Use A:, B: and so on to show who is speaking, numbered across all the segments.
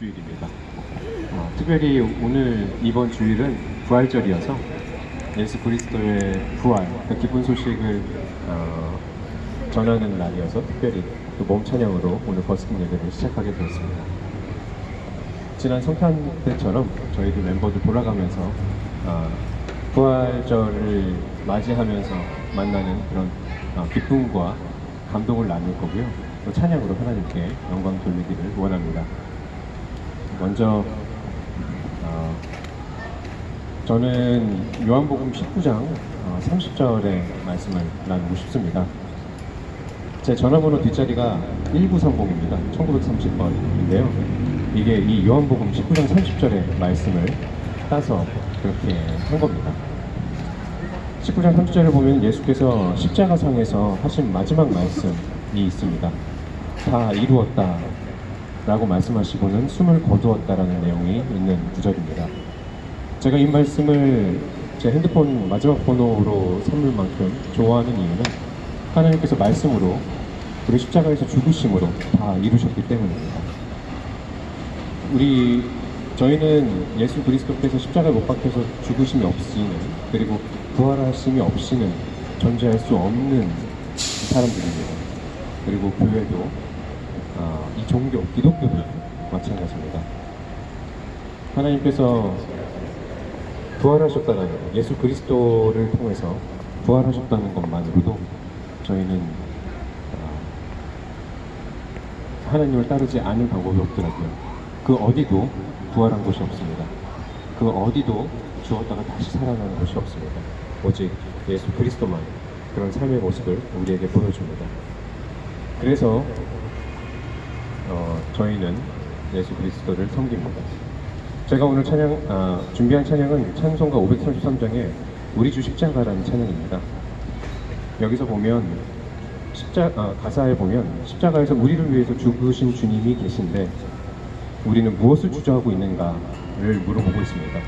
A: 주일입니다. 어, 특별히 오늘 이번 주일은 부활절이어서 예수 그리스도의 부활, 그 기쁜 소식을 어, 전하는 날이어서 특별히 또몸 찬양으로 오늘 버스킹 예배를 시작하게 되었습니다. 지난 성탄 때처럼 저희들 멤버들 돌아가면서 어, 부활절을 맞이하면서 만나는 그런 어, 기쁨과 감동을 나눌 거고요. 또 찬양으로 하나님께 영광 돌리기를 원합니다. 먼저 어, 저는 요한복음 19장 어, 30절의 말씀을 나누고 싶습니다. 제 전화번호 뒷자리가 1930입니다. 1930번인데요. 이게 이 요한복음 19장 30절의 말씀을 따서 그렇게 한 겁니다. 19장 30절을 보면 예수께서 십자가상에서 하신 마지막 말씀이 있습니다. 다 이루었다 라고 말씀하시고는 숨을 거두었다라는 내용이 있는 구절입니다. 제가 이 말씀을 제 핸드폰 마지막 번호로 삼을 만큼 좋아하는 이유는 하나님께서 말씀으로 우리 십자가에서 죽으심으로 다 이루셨기 때문입니다. 우리 저희는 예수 그리스도께서 십자가에 못 박혀서 죽으심이 없이는 그리고 부활하심이 없이는 존재할 수 없는 사람들입니다. 그리고 교회도 아, 이 종교 기독교도 마찬가지입니다. 하나님께서 부활하셨다는 예수 그리스도를 통해서 부활하셨다는 것만으로도 저희는 아, 하나님을 따르지 않을 방법이 없더라고요. 그 어디도 부활한 곳이 없습니다. 그 어디도 죽었다가 다시 살아나는 곳이 없습니다. 오직 예수 그리스도만 그런 삶의 모습을 우리에게 보여줍니다. 그래서 어, 저희는 예수 그리스도를 섬깁니다. 제가 오늘 찬양 아, 준비한 찬양은 찬송가 533장의 우리 주 십자가라는 찬양입니다. 여기서 보면 십자 아, 가사에 보면 십자가에서 우리를 위해서 죽으신 주님이 계신데 우리는 무엇을 주저하고 있는가를 물어보고 있습니다.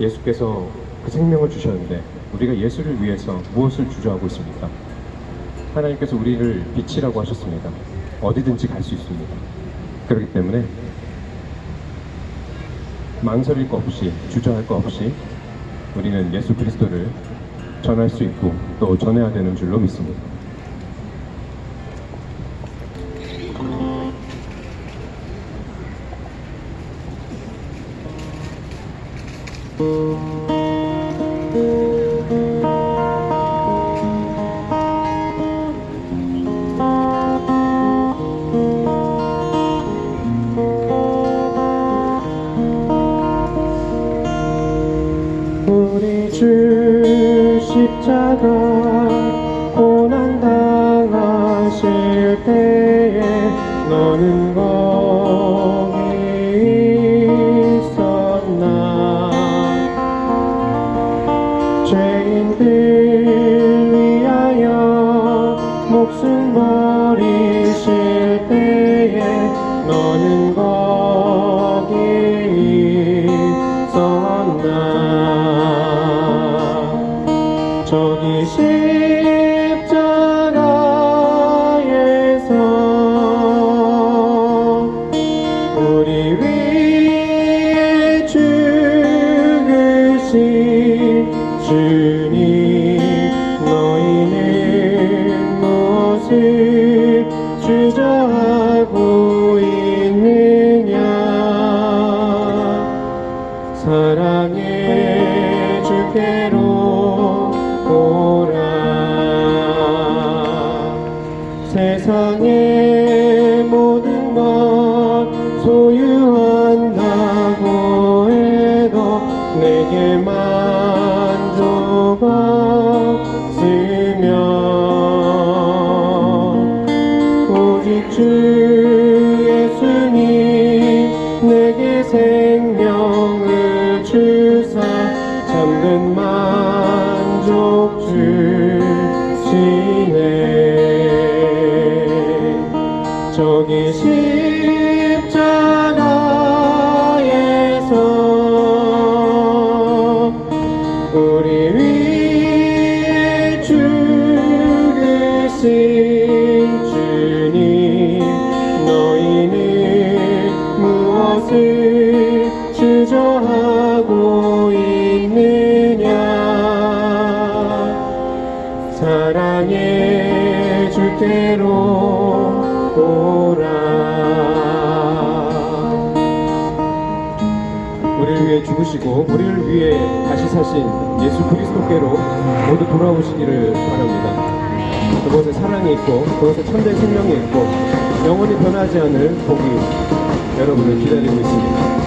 A: 예수께서 그 생명을 주셨는데 우리가 예수를 위해서 무엇을 주저하고 있습니까? 하나님께서 우리를 빛이라고 하셨습니다. 어디든지 갈 수 있습니다. 그렇기 때문에 망설일 거 없이 주저할 거 없이 우리는 예수 그리스도를 전할 수 있고 또 전해야 되는 줄로 믿습니다. 우 주 십자가 love. 무엇을 주저하고 있느냐 사랑의 주께로 오라 우리를 위해 죽으시고 우리를 위해 다시 사신 예수 그리스도께로 모두 돌아오시기를 바랍니다. 그곳에 사랑이 있고 그곳에 참된 생명이 있고 영원히 변하지 않을 복이 여러분을 기다리고 있습니다.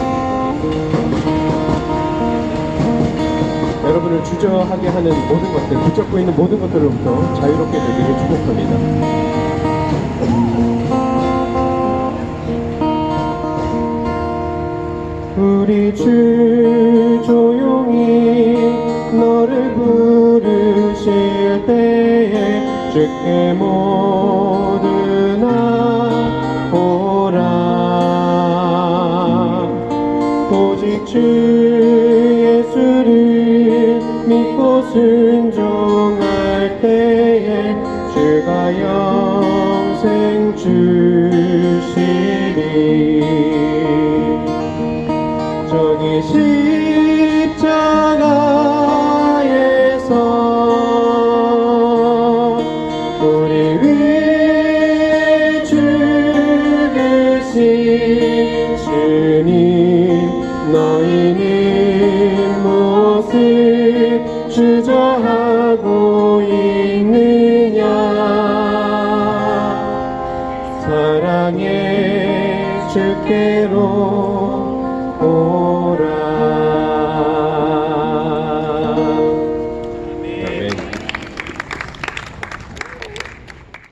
A: 여러분을 주저하게 하는 모든 것들, 붙잡고 있는 모든 것들로부터 자유롭게 되기를 축복합니다. 우리 주 조용히 너를 부르실 때에 주께 모 순종할 때에 주가 영생 주시리. 저기 십자가에서 우리 위해 죽으신 주님 너 사랑의 주께로 오.